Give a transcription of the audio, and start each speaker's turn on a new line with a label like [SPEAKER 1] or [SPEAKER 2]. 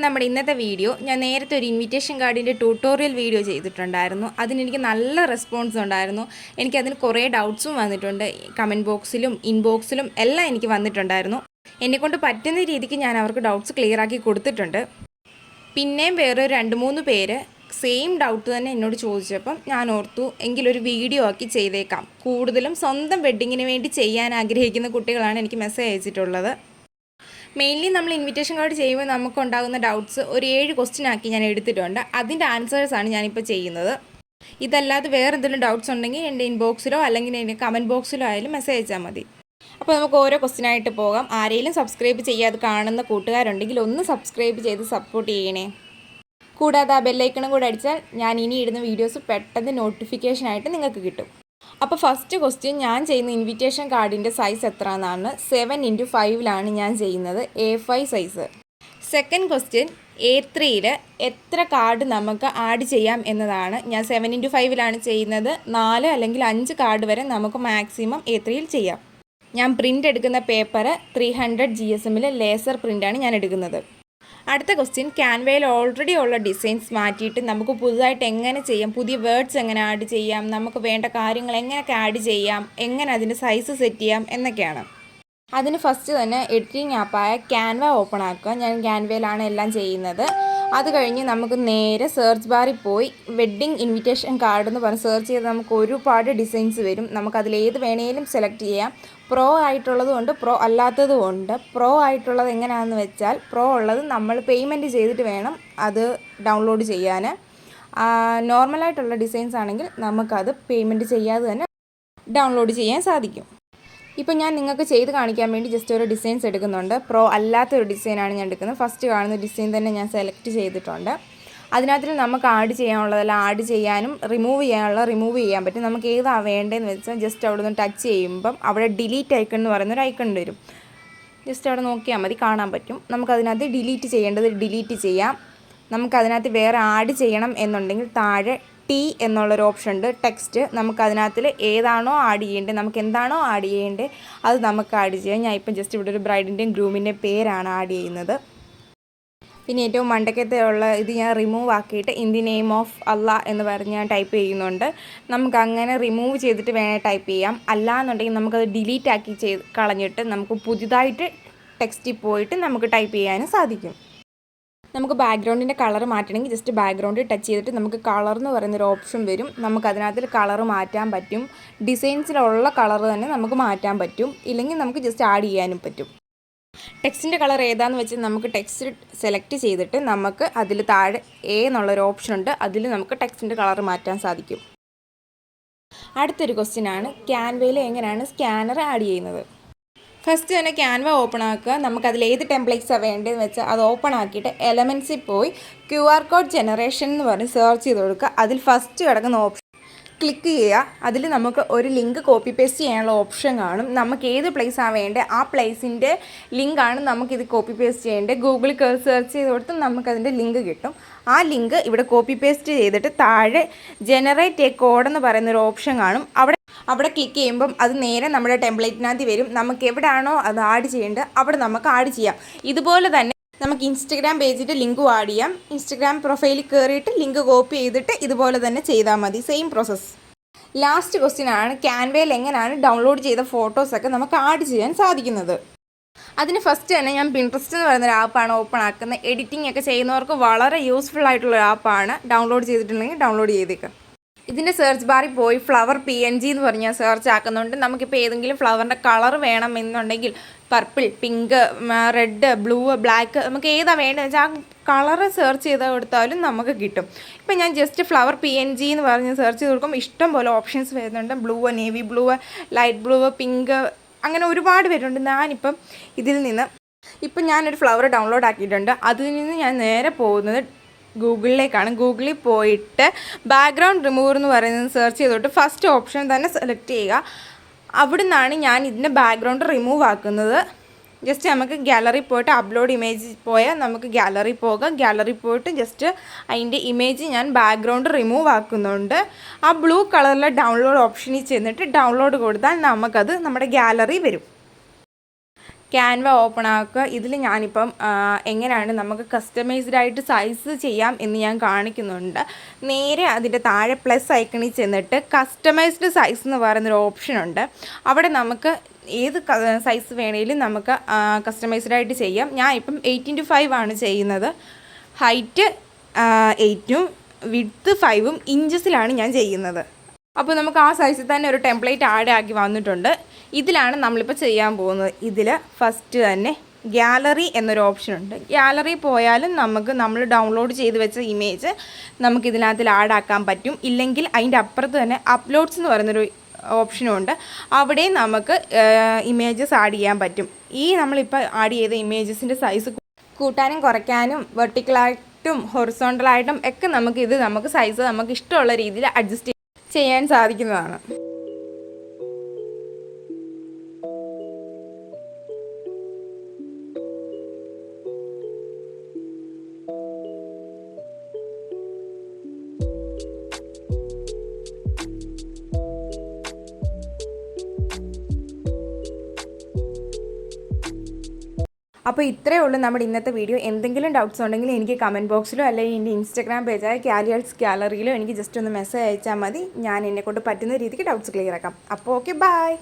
[SPEAKER 1] നമ്മുടെ ഇന്നത്തെ വീഡിയോ ഞാൻ നേരത്തെ ഒരു ഇൻവിറ്റേഷൻ കാർഡിന്റെ ട്യൂട്ടോറിയൽ വീഡിയോ ചെയ്തിട്ടുണ്ടായിരുന്നു. അതിനെനിക്ക് നല്ല റെസ്പോൺസ് ഉണ്ടായിരുന്നു. എനിക്കതിന് കുറേ ഡൗട്ട്സും വന്നിട്ടുണ്ട്. കമന്റ് ബോക്സിലും ഇൻബോക്സിലും എല്ലാം എനിക്ക് വന്നിട്ടുണ്ടായിരുന്നു. എന്നെക്കൊണ്ട് പറ്റുന്ന രീതിക്ക് ഞാൻ അവർക്ക് ഡൗട്ട്സ് ക്ലിയർ ആക്കി കൊടുത്തിട്ടുണ്ട്. പിന്നെയും വേറെ രണ്ട് മൂന്ന് പേര് സെയിം ഡൗട്ട് തന്നെ എന്നോട് ചോദിച്ചപ്പം ഞാൻ ഓർത്തു എങ്കിലൊരു വീഡിയോ ആക്കി ചെയ്തേക്കാം. കൂടുതലും സ്വന്തം വെഡ്ഡിങ്ങിന് വേണ്ടി ചെയ്യാൻ ആഗ്രഹിക്കുന്ന കുട്ടികളാണ് എനിക്ക് മെസ്സേജ് അയച്ചിട്ടുള്ളത്. മെയിൻലി നമ്മൾ ഇൻവിറ്റേഷൻ കാർഡ് ചെയ്യുമ്പോൾ നമുക്കുണ്ടാകുന്ന ഡൗട്ട്സ് ഒരു ഏഴ് ക്വസ്റ്റ്യൻ ആക്കി ഞാൻ എടുത്തിട്ടുണ്ട്. അതിന്റെ ആൻസേഴ്സാണ് ഞാനിപ്പോൾ ചെയ്യുന്നത്. ഇതല്ലാതെ വേറെ എന്തെങ്കിലും ഡൗട്ട്സ് ഉണ്ടെങ്കിൽ എന്റെ ഇൻബോക്സിലോ അല്ലെങ്കിൽ എന്റെ കമന്റ് ബോക്സിലോ ആയാലും മെസ്സേജ് അയച്ചാൽ മതി. അപ്പോൾ നമുക്ക് ഓരോ ക്വസ്റ്റ്യൻ ആയിട്ട് പോകാം. ആരെങ്കിലും സബ്സ്ക്രൈബ് ചെയ്യാതെ കാണുന്ന കൂട്ടുകാരുണ്ടെങ്കിൽ ഒന്ന് സബ്സ്ക്രൈബ് ചെയ്ത് സപ്പോർട്ട് ചെയ്യണേ. കൂടാതെ ആ ബെല്ലൈക്കണും കൂടെ അടിച്ചാൽ ഞാൻ ഇനി ഇടുന്ന വീഡിയോസ് പെട്ടെന്ന് നോട്ടിഫിക്കേഷനായിട്ട് നിങ്ങൾക്ക് കിട്ടും. അപ്പോൾ ഫസ്റ്റ് ക്വസ്റ്റ്യൻ ഞാൻ ചെയ്യുന്ന ഇൻവിറ്റേഷൻ കാർഡിന്റെ സൈസ് എത്ര എന്നാണ് സെവൻ ഇന്റു ഫൈവിലാണ് ഞാൻ ചെയ്യുന്നത്. A five size second question A ത്രീയിൽ എത്ര കാർഡ് നമുക്ക് ആഡ് ചെയ്യാം എന്നതാണ്. ഞാൻ സെവൻ ഇന്റു ഫൈവിലാണ് ചെയ്യുന്നത്. നാല് അല്ലെങ്കിൽ അഞ്ച് കാർഡ് വരെ നമുക്ക് മാക്സിമം എ ത്രീയിൽ ചെയ്യാം. ഞാൻ പ്രിന്റ് എടുക്കുന്ന paper three hundred G S എമ്മിൽ ലേസർ പ്രിന്റാണ് ഞാൻ എടുക്കുന്നത്. അടുത്ത ക്വസ്റ്റ്യൻ ക്യാൻവയിൽ ഓൾറെഡി ഉള്ള ഡിസൈൻസ് മാറ്റിയിട്ട് നമുക്ക് പുതുതായിട്ട് എങ്ങനെ ചെയ്യാം? പുതിയ വേർഡ്സ് എങ്ങനെ ആഡ് ചെയ്യാം? നമുക്ക് വേണ്ട കാര്യങ്ങൾ എങ്ങനെയൊക്കെ ആഡ് ചെയ്യാം? എങ്ങനെ അതിന്റെ സൈസ് സെറ്റ് ചെയ്യാം? എന്നൊക്കെയാണ്. അതിന് ഫസ്റ്റ് തന്നെ എഡിറ്റിംഗ് ആപ്പായ ക്യാൻവ ഓപ്പൺ ആക്കുക. ഞാൻ ക്യാൻവയിലാണ് എല്ലാം ചെയ്യുന്നത്. അത് കഴിഞ്ഞ് നമുക്ക് നേരെ സെർച്ച് ബാറിൽ പോയി വെഡ്ഡിങ് ഇൻവിറ്റേഷൻ കാർഡ് എന്ന് പറഞ്ഞ് സെർച്ച് ചെയ്ത് നമുക്ക് ഒരുപാട് ഡിസൈൻസ് വരും. നമുക്ക് അതിൽ ഏത് വേണേലും സെലക്ട് ചെയ്യാം. പ്രോ ആയിട്ടുള്ളതും ഉണ്ട് പ്രോ അല്ലാത്തതും ഉണ്ട് പ്രോ ആയിട്ടുള്ളത് എങ്ങനെയാണെന്ന് വെച്ചാൽ പ്രോ ഉള്ളത് നമ്മൾ പേയ്മെന്റ് ചെയ്തിട്ട് വേണം അത് ഡൗൺലോഡ് ചെയ്യാൻ നോർമലായിട്ടുള്ള ഡിസൈൻസ് ആണെങ്കിൽ നമുക്കത് പേയ്മെന്റ് ചെയ്യാതെ തന്നെ ഡൗൺലോഡ് ചെയ്യാൻ സാധിക്കും. ഇപ്പോൾ ഞാൻ നിങ്ങൾക്ക് ചെയ്ത് കാണിക്കാൻ വേണ്ടി ജസ്റ്റ് ഒരു ഡിസൈൻസ് എടുക്കുന്നുണ്ട്. പ്രോ അല്ലാത്തൊരു ഡിസൈനാണ് ഞാൻ എടുക്കുന്നത്. ഫസ്റ്റ് കാണുന്ന ഡിസൈൻ തന്നെ ഞാൻ സെലക്ട് ചെയ്തിട്ടുണ്ട്. അതിനകത്തിൽ നമുക്ക് ആഡ് ചെയ്യാനുള്ളതെല്ലാം ആഡ് ചെയ്യാനും റിമൂവ് ചെയ്യാനുള്ള റിമൂവ് ചെയ്യാൻ പറ്റും. നമുക്ക് ഏതാ വേണ്ടതെന്ന് വെച്ചാൽ ജസ്റ്റ് അവിടെ നിന്ന് ടച്ച് ചെയ്യുമ്പം അവിടെ ഡിലീറ്റ് ഐക്കൺ എന്ന് പറയുന്ന ഒരു ഐക്കൺ വരും. ജസ്റ്റ് അവിടെ നോക്കിയാൽ മതി കാണാൻ പറ്റും. നമുക്കതിനകത്ത് ഡിലീറ്റ് ചെയ്യേണ്ടത് ഡിലീറ്റ് ചെയ്യാം. നമുക്കതിനകത്ത് വേറെ ആഡ് ചെയ്യണം എന്നുണ്ടെങ്കിൽ താഴെ ടി എന്നുള്ളൊരു ഓപ്ഷൻ ഉണ്ട്. ടെക്സ്റ്റ് നമുക്ക് അതിനകത്തിൽ ഏതാണോ ആഡ് ചെയ്യേണ്ടത് നമുക്ക് എന്താണോ ആഡ് ചെയ്യേണ്ടത് അത് നമുക്ക് ആഡ് ചെയ്യാം. ഞാൻ ഇപ്പം ജസ്റ്റ് ഇവിടെ ഒരു ബ്രൈഡിന്റെയും ഗ്രൂമിന്റെയും പേരാണ് ആഡ് ചെയ്യുന്നത്. പിന്നെ ഏറ്റവും മണ്ടക്കത്തെ ഉള്ള ഇത് ഞാൻ റിമൂവ് ആക്കിയിട്ട് ഇൻ ദി നെയിം ഓഫ് അല്ല എന്ന് പറഞ്ഞ് ഞാൻ ടൈപ്പ് ചെയ്യുന്നുണ്ട്. നമുക്ക് അങ്ങനെ റിമൂവ് ചെയ്തിട്ട് വേണേൽ ടൈപ്പ് ചെയ്യാം. അല്ല എന്നുണ്ടെങ്കിൽ നമുക്കത് ഡിലീറ്റ് ആക്കി ചെയ്ത് കളഞ്ഞിട്ട് നമുക്ക് പുതിയതായിട്ട് ടെക്സ്റ്റിൽ പോയിട്ട് നമുക്ക് ടൈപ്പ് ചെയ്യാനും സാധിക്കും. നമുക്ക് ബാക്ക്ഗ്രൗണ്ടിന്റെ കളർ മാറ്റണമെങ്കിൽ ജസ്റ്റ് ബാക്ക്ഗ്രൗണ്ട് ടച്ച് ചെയ്തിട്ട് നമുക്ക് കളർ എന്ന് പറയുന്നൊരു ഓപ്ഷൻ വരും. നമുക്ക് അതിനകത്ത് കളർ മാറ്റാൻ പറ്റും. ഡിസൈൻസിലുള്ള കളർ തന്നെ നമുക്ക് മാറ്റാൻ പറ്റും. ഇല്ലെങ്കിൽ നമുക്ക് ജസ്റ്റ് ആഡ് ചെയ്യാനും പറ്റും. ടെക്സ്റ്റിന്റെ കളർ ഏതാന്ന് വെച്ച് നമുക്ക് ടെക്സ്റ്റ് സെലക്ട് ചെയ്തിട്ട് നമുക്ക് അതിൽ താഴെ എ എന്നുള്ളൊരു ഓപ്ഷൻ ഉണ്ട്. അതിൽ നമുക്ക് ടെക്സ്റ്റിന്റെ കളർ മാറ്റാൻ സാധിക്കും. അടുത്തൊരു ക്വസ്റ്റ്യൻ ആണ്. ക്യാൻവയിൽ എങ്ങനെയാണ് സ്കാനർ ആഡ് ചെയ്യുന്നത്? ഫസ്റ്റ് തന്നെ ക്യാൻവ ഓപ്പൺ ആക്കുക. നമുക്ക് അതിൽ ഏത് ടെംപ്ലേറ്റ്സാണ് വേണ്ടതെന്ന് വെച്ചാൽ അത് ഓപ്പൺ ആക്കിയിട്ട് എലമെൻസിൽ പോയി ക്യു ആർ കോഡ് ജനറേഷൻ എന്ന് പറഞ്ഞ് സെർച്ച് ചെയ്ത് കൊടുക്കുക. അതിൽ ഫസ്റ്റ് കിടക്കുന്ന ഓപ്ഷൻ ക്ലിക്ക് ചെയ്യുക അതിൽ നമുക്ക് ഒരു ലിങ്ക് കോപ്പി പേസ്റ്റ് ചെയ്യാനുള്ള ഓപ്ഷൻ കാണും. നമുക്ക് ഏത് പ്ലേസ് ആണ് വേണ്ടത് ആ പ്ലേസിന്റെ ലിങ്കാണ് നമുക്കിത് കോപ്പി പേസ്റ്റ് ചെയ്യേണ്ടത് ഗൂഗിളിൽ കയറി സെർച്ച് ചെയ്ത് കൊടുത്ത് നമുക്കതിന്റെ ലിങ്ക് കിട്ടും. ആ ലിങ്ക് ഇവിടെ കോപ്പി പേസ്റ്റ് ചെയ്തിട്ട് താഴെ ജനറേറ്റ് എ കോഡ് എന്ന് പറയുന്ന ഒരു ഓപ്ഷൻ കാണും. അവിടെ അവിടെ ക്ലിക്ക് ചെയ്യുമ്പം അത് നേരെ നമ്മുടെ ടെംപ്ലേറ്റിനകത്ത് വരും. നമുക്ക് എവിടെയാണോ അത് ആഡ് ചെയ്യേണ്ടത് അവിടെ നമുക്ക് ആഡ് ചെയ്യാം. ഇതുപോലെ തന്നെ നമുക്ക് ഇൻസ്റ്റഗ്രാം പേജിന്റെ ലിങ്ക് ആഡ് ചെയ്യാം. ഇൻസ്റ്റഗ്രാം പ്രൊഫൈലിൽ കയറിയിട്ട് ലിങ്ക് കോപ്പി ചെയ്തിട്ട് ഇതുപോലെ തന്നെ ചെയ്താൽ മതി. സെയിം പ്രോസസ്സ് ലാസ്റ്റ് ക്വസ്റ്റ്യൻ ആണ്. ക്യാൻവയിൽ എങ്ങനെയാണ് ഡൗൺലോഡ് ചെയ്ത ഫോട്ടോസൊക്കെ നമുക്ക് ആഡ് ചെയ്യാൻ സാധിക്കുന്നത്? അതിന് ഫസ്റ്റ് തന്നെ ഞാൻ പിൻട്രസ്റ്റ് എന്ന് പറയുന്ന ഒരു ആപ്പാണ് ഓപ്പൺ ആക്കുന്നത്. എഡിറ്റിംഗ് ഒക്കെ ചെയ്യുന്നവർക്ക് വളരെ യൂസ്ഫുൾ ആയിട്ടുള്ള ഒരു ആപ്പാണ് ഡൗൺലോഡ് ചെയ്തിട്ടുണ്ടെങ്കിൽ ഡൗൺലോഡ് ചെയ്തേക്കാം. ഇതിന്റെ സെർച്ച് ബാറിൽ പോയി ഫ്ലവർ പി എൻ ജി എന്ന് പറഞ്ഞാൽ സെർച്ച് ആക്കുന്നുണ്ട്. നമുക്കിപ്പോൾ ഏതെങ്കിലും ഫ്ലവറിന്റെ കളർ വേണം എന്നുണ്ടെങ്കിൽ purple pink red blue black നമുക്ക് ഏതാ വേണ്ടത് വെച്ചാൽ ആ കളറ് സെർച്ച് ചെയ്ത് കൊടുത്താലും നമുക്ക് കിട്ടും. ഇപ്പം ഞാൻ just flower P N G എന്ന് പറഞ്ഞ് സെർച്ച് ചെയ്ത് കൊടുക്കും ഇഷ്ടം പോലെ ഓപ്ഷൻസ് വരുന്നുണ്ട്. Blue navy blue light blue pink അങ്ങനെ ഒരുപാട് വരുന്നുണ്ട് ഞാനിപ്പം ഇതിൽ നിന്ന് ഇപ്പം ഞാനൊരു ഫ്ലവർ ഡൗൺലോഡ് ആക്കിയിട്ടുണ്ട്. അതിൽ നിന്ന് ഞാൻ നേരെ പോകുന്നത് ഗൂഗിളിലേക്കാണ്. ഗൂഗിളിൽ പോയിട്ട് ബാക്ക്ഗ്രൗണ്ട് റിമൂവർ എന്ന് പറയുന്നത് സെർച്ച് ചെയ്തോട്ട് ഫസ്റ്റ് ഓപ്ഷൻ തന്നെ സെലക്ട് ചെയ്യുക. അവിടെ നിന്നാണ് ഞാൻ ഇതിന്റെ ബാക്ക്ഗ്രൗണ്ട് റിമൂവ് ആക്കുന്നത്. ജസ്റ്റ് നമുക്ക് ഗാലറി പോയിട്ട് അപ്ലോഡ് ഇമേജ് പോയാൽ നമുക്ക് ഗാലറി പോകാം. ഗാലറി പോയിട്ട് ജസ്റ്റ് അതിന്റെ ഇമേജ് ഞാൻ ബാക്ക്ഗ്രൗണ്ട് റിമൂവ് ആക്കുന്നുണ്ട്. ആ ബ്ലൂ കളറിലെ ഡൗൺലോഡ് ഓപ്ഷനിൽ ചെന്നിട്ട് ഡൗൺലോഡ് കൊടുത്താൽ നമുക്കത് നമ്മുടെ ഗാലറി വരും. ക്യാൻവ ഓപ്പൺ ആക്കുക. ഇതിൽ ഞാനിപ്പം എങ്ങനെയാണ് നമുക്ക് കസ്റ്റമൈസ്ഡ് ആയിട്ട് സൈസ് ചെയ്യാം എന്ന് ഞാൻ കാണിക്കുന്നുണ്ട്. നേരെ അതിന്റെ താഴെ പ്ലസ് ഐക്കണിൽ ചെന്നിട്ട് കസ്റ്റമൈസ്ഡ് സൈസ് എന്ന് പറയുന്നൊരു ഓപ്ഷൻ ഉണ്ട്. അവിടെ നമുക്ക് ഏത് സൈസ് വേണേലും നമുക്ക് കസ്റ്റമൈസ്ഡ് ആയിട്ട് ചെയ്യാം. ഞാൻ ഇപ്പം എയ്റ്റീൻ ടു ഫൈവ് ആണ് ചെയ്യുന്നത്. ഹൈറ്റ് എയ്റ്റും വിഡ്ത്ത് ഫൈവും ഇഞ്ചസിലാണ് ഞാൻ ചെയ്യുന്നത്. അപ്പോൾ നമുക്ക് ആ സൈസിൽ തന്നെ ഒരു ടെംപ്ലേറ്റ് ആഡ് ആക്കി വന്നിട്ടുണ്ട്. ഇതിലാണ് നമ്മളിപ്പോൾ ചെയ്യാൻ പോകുന്നത്. ഇതിൽ ഫസ്റ്റ് തന്നെ ഗ്യാലറി എന്നൊരു ഓപ്ഷൻ ഉണ്ട്. ഗ്യാലറി പോയാലും നമുക്ക് നമ്മൾ ഡൗൺലോഡ് ചെയ്ത് വെച്ച ഇമേജ് നമുക്ക് ഇതിനകത്തിൽ ആഡ് ആക്കാൻ പറ്റും. ഇല്ലെങ്കിൽ അതിന്റെ അപ്പുറത്ത് തന്നെ അപ്ലോഡ്സ് എന്ന് പറയുന്നൊരു ഓപ്ഷനും ഉണ്ട്. അവിടെയും നമുക്ക് ഇമേജസ് ആഡ് ചെയ്യാൻ പറ്റും. ഈ നമ്മളിപ്പോൾ ആഡ് ചെയ്ത ഇമേജസിന്റെ സൈസ് കൂട്ടാനും കുറയ്ക്കാനും വെർട്ടിക്കലായിട്ടും ഹൊറിസോണ്ടലായിട്ടും ഒക്കെ നമുക്ക് ഇത് നമുക്ക് സൈസ് നമുക്ക് ഇഷ്ടമുള്ള രീതിയിൽ അഡ്ജസ്റ്റ് ചെയ്യാൻ സാധിക്കുന്നതാണ്. അപ്പോൾ ഇത്രയേ ഉള്ളൂ നമ്മുടെ ഇന്നത്തെ വീഡിയോ. എന്തെങ്കിലും ഡൗട്ട്സ് ഉണ്ടെങ്കിൽ എനിക്ക് കമന്റ് ബോക്സിലോ അല്ലെങ്കിൽ എന്റെ ഇൻസ്റ്റാഗ്രാം പേജായ ക്യാലിയൽസ് ഗാലറിയിലോ എനിക്ക് ജസ്റ്റ് ഒന്ന് മെസ്സേജ് അയച്ചാൽ മതി. ഞാൻ എന്നെക്കൊണ്ട് പറ്റുന്ന രീതിക്ക് ഡൗട്ട്സ് ക്ലിയർ ആക്കാം. അപ്പോൾ ഓക്കെ ബൈ